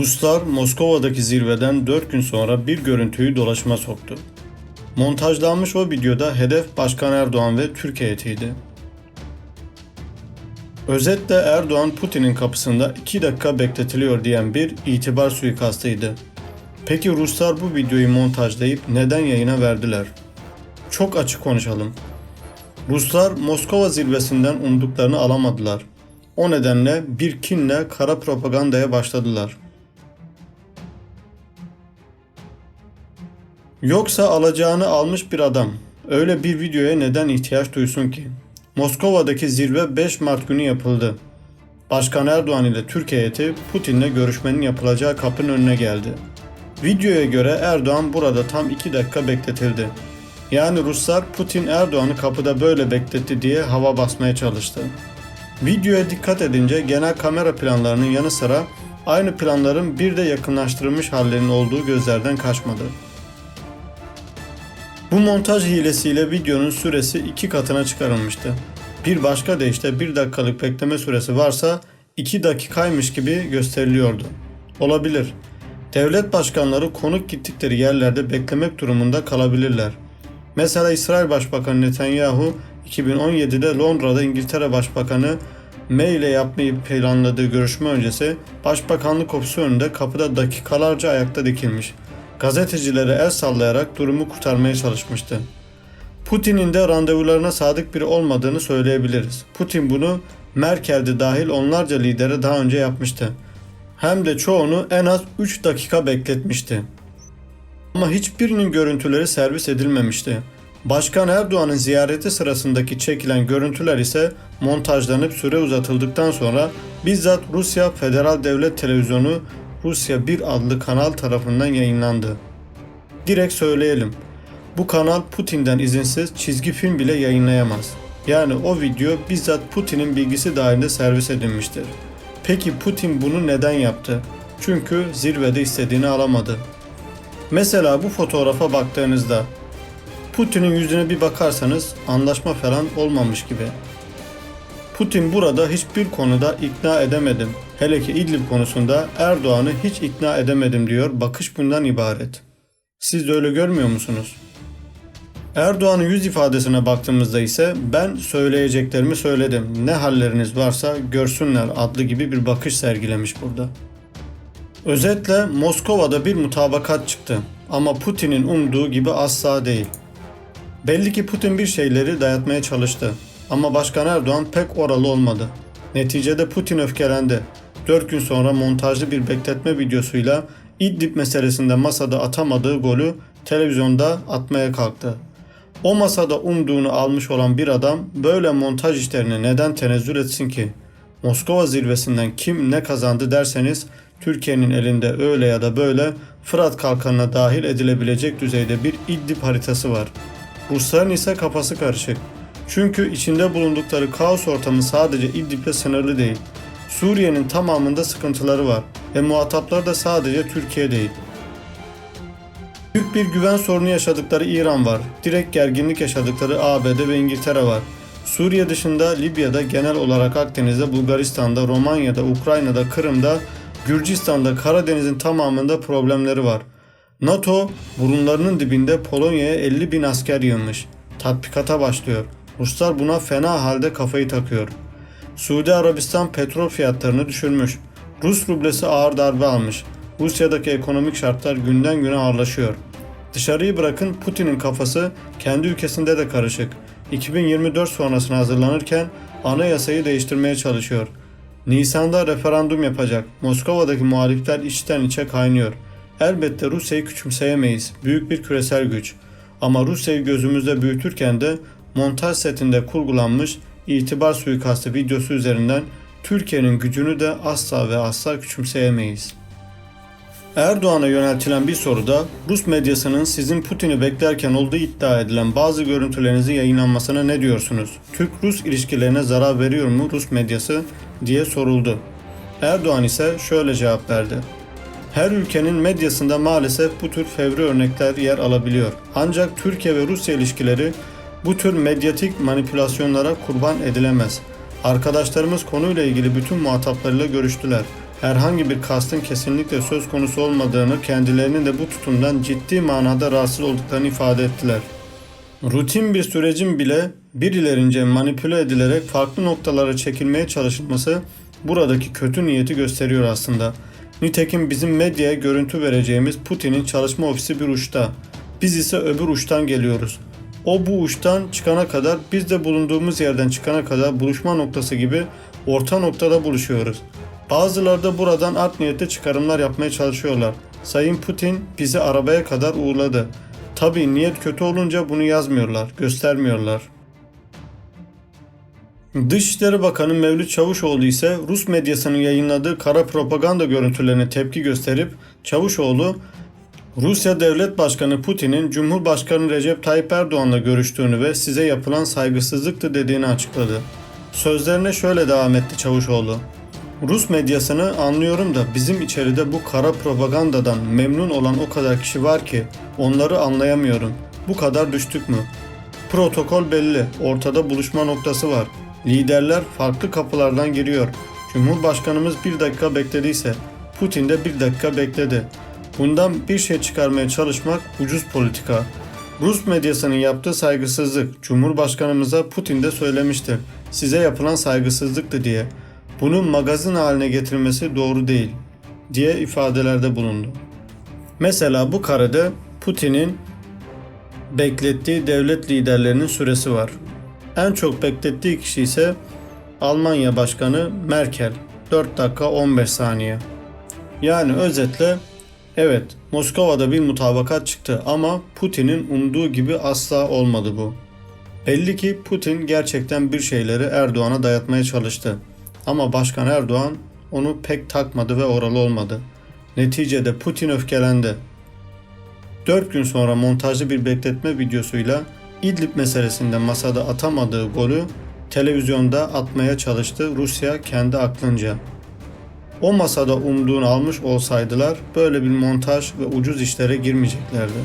Ruslar Moskova'daki zirveden 4 gün sonra bir görüntüyü dolaşıma soktu. Montajlanmış o videoda hedef Başkan Erdoğan ve Türk heyetiydi. Özetle Erdoğan Putin'in kapısında 2 dakika bekletiliyor diyen bir itibar suikastıydı. Peki Ruslar bu videoyu montajlayıp neden yayına verdiler? Çok açık konuşalım. Ruslar Moskova zirvesinden umduklarını alamadılar. O nedenle bir kinle kara propagandaya başladılar. Yoksa alacağını almış bir adam öyle bir videoya neden ihtiyaç duysun ki? Moskova'daki zirve 5 Mart günü yapıldı. Başkan Erdoğan ile Türk heyeti Putin'le görüşmenin yapılacağı kapının önüne geldi. Videoya göre Erdoğan burada tam 2 dakika bekletildi. Yani Ruslar Putin Erdoğan'ı kapıda böyle bekletti diye hava basmaya çalıştı. Videoya dikkat edince genel kamera planlarının yanı sıra aynı planların bir de yakınlaştırılmış hallerinin olduğu gözlerden kaçmadı. Bu montaj hilesiyle videonun süresi iki katına çıkarılmıştı. Bir başka deyişle bir dakikalık bekleme süresi varsa iki dakikaymış gibi gösteriliyordu. Olabilir. Devlet başkanları konuk gittikleri yerlerde beklemek durumunda kalabilirler. Mesela İsrail Başbakanı Netanyahu 2017'de Londra'da İngiltere Başbakanı May ile yapmayı planladığı görüşme öncesi Başbakanlık ofisi önünde kapıda dakikalarca ayakta dikilmiş. Gazetecilere el sallayarak durumu kurtarmaya çalışmıştı. Putin'in de randevularına sadık biri olmadığını söyleyebiliriz. Putin bunu Merkel'de dahil onlarca lidere daha önce yapmıştı. Hem de çoğunu en az 3 dakika bekletmişti. Ama hiçbirinin görüntüleri servis edilmemişti. Başkan Erdoğan'ın ziyareti sırasındaki çekilen görüntüler ise montajlanıp süre uzatıldıktan sonra bizzat Rusya Federal Devlet Televizyonu Rusya 1 adlı kanal tarafından yayınlandı. Direkt söyleyelim. Bu kanal Putin'den izinsiz çizgi film bile yayınlayamaz. Yani o video bizzat Putin'in bilgisi dahilinde servis edilmiştir. Peki Putin bunu neden yaptı? Çünkü zirvede istediğini alamadı. Mesela bu fotoğrafa baktığınızda Putin'in yüzüne bir bakarsanız anlaşma falan olmamış gibi. Putin burada hiçbir konuda ikna edemedim. Hele ki İdlib konusunda Erdoğan'ı hiç ikna edemedim diyor. Bakış bundan ibaret. Siz de öyle görmüyor musunuz? Erdoğan'ın yüz ifadesine baktığımızda ise ben söyleyeceklerimi söyledim. Ne halleriniz varsa görsünler adlı gibi bir bakış sergilemiş burada. Özetle Moskova'da bir mutabakat çıktı ama Putin'in umduğu gibi asla değil. Belli ki Putin bir şeyleri dayatmaya çalıştı ama Başkan Erdoğan pek oralı olmadı. Neticede Putin öfkelendi. 4 gün sonra montajlı bir bekletme videosuyla İdlib meselesinde masada atamadığı golü televizyonda atmaya kalktı. O masada umduğunu almış olan bir adam böyle montaj işlerine neden tenezzül etsin ki? Moskova zirvesinden kim ne kazandı derseniz Türkiye'nin elinde öyle ya da böyle Fırat kalkanına dahil edilebilecek düzeyde bir İdlib haritası var. Rusların ise kafası karışık. Çünkü içinde bulundukları kaos ortamı sadece İdlib'le sınırlı değil. Suriye'nin tamamında sıkıntıları var ve muhatapları da sadece Türkiye değil. Büyük bir güven sorunu yaşadıkları İran var. Direkt gerginlik yaşadıkları ABD ve İngiltere var. Suriye dışında Libya'da genel olarak Akdeniz'de, Bulgaristan'da, Romanya'da, Ukrayna'da, Kırım'da, Gürcistan'da, Karadeniz'in tamamında problemleri var. NATO burunlarının dibinde Polonya'ya 50 bin asker yığmış. Tatbikata başlıyor. Ruslar buna fena halde kafayı takıyor. Suudi Arabistan petrol fiyatlarını düşürmüş. Rus rublesi ağır darbe almış. Rusya'daki ekonomik şartlar günden güne ağırlaşıyor. Dışarıyı bırakın Putin'in kafası kendi ülkesinde de karışık. 2024 sonrasına hazırlanırken anayasayı değiştirmeye çalışıyor. Nisan'da referandum yapacak. Moskova'daki muhalifler içten içe kaynıyor. Elbette Rusya'yı küçümseyemeyiz. Büyük bir küresel güç. Ama Rusya'yı gözümüzde büyütürken de montaj setinde kurgulanmış itibar suikastı videosu üzerinden Türkiye'nin gücünü de asla ve asla küçümseyemeyiz. Erdoğan'a yöneltilen bir soruda Rus medyasının sizin Putin'i beklerken olduğu iddia edilen bazı görüntülerinizin yayınlanmasına ne diyorsunuz? Türk-Rus ilişkilerine zarar veriyor mu Rus medyası diye soruldu. Erdoğan ise şöyle cevap verdi. Her ülkenin medyasında maalesef bu tür fevri örnekler yer alabiliyor. Ancak Türkiye ve Rusya ilişkileri bu tür medyatik manipülasyonlara kurban edilemez. Arkadaşlarımız konuyla ilgili bütün muhataplarıyla görüştüler. herhangi bir kastın kesinlikle söz konusu olmadığını, kendilerinin de bu tutumdan ciddi manada rahatsız olduklarını ifade ettiler. Rutin bir sürecin bile birilerince manipüle edilerek farklı noktalara çekilmeye çalışılması buradaki kötü niyeti gösteriyor aslında. Nitekim bizim medyaya görüntü vereceğimiz Putin'in çalışma ofisi bir uçta. Biz ise öbür uçtan geliyoruz. O bu uçtan çıkana kadar biz de bulunduğumuz yerden çıkana kadar buluşma noktası gibi orta noktada buluşuyoruz. Bazıları da buradan art niyette çıkarımlar yapmaya çalışıyorlar. Sayın Putin bizi arabaya kadar uğurladı. Tabii niyet kötü olunca bunu yazmıyorlar, göstermiyorlar. Dışişleri Bakanı Mevlüt Çavuşoğlu ise Rus medyasının yayınladığı kara propaganda görüntülerine tepki gösterip Çavuşoğlu Rusya Devlet Başkanı Putin'in Cumhurbaşkanı Recep Tayyip Erdoğan'la görüştüğünü ve size yapılan saygısızlıktı dediğini açıkladı. Sözlerine şöyle devam etti Çavuşoğlu. Rus medyasını anlıyorum da bizim içeride bu kara propagandadan memnun olan o kadar kişi var ki onları anlayamıyorum. Bu kadar düştük mü? Protokol belli. Ortada buluşma noktası var. Liderler farklı kapılardan giriyor. Cumhurbaşkanımız bir dakika beklediyse Putin de bir dakika bekledi. Bundan bir şey çıkarmaya çalışmak ucuz politika. Rus medyasının yaptığı saygısızlık Cumhurbaşkanımıza Putin de söylemiştir. Size yapılan saygısızlıktı diye. Bunu magazin haline getirmesi doğru değil diye ifadelerde bulundu. Mesela bu karede Putin'in beklettiği devlet liderlerinin süresi var. En çok beklettiği kişi ise Almanya Başkanı Merkel. 4 dakika 15 saniye. Yani özetle evet Moskova'da bir mutabakat çıktı ama Putin'in umduğu gibi asla olmadı bu. Belli ki Putin gerçekten bir şeyleri Erdoğan'a dayatmaya çalıştı. Ama Başkan Erdoğan onu pek takmadı ve oralı olmadı. Neticede Putin öfkelendi. 4 gün sonra montajlı bir bekletme videosuyla İdlib meselesinde masada atamadığı golü televizyonda atmaya çalıştı Rusya kendi aklınca. O masada umduğunu almış olsaydılar böyle bir montaj ve ucuz işlere girmeyeceklerdi.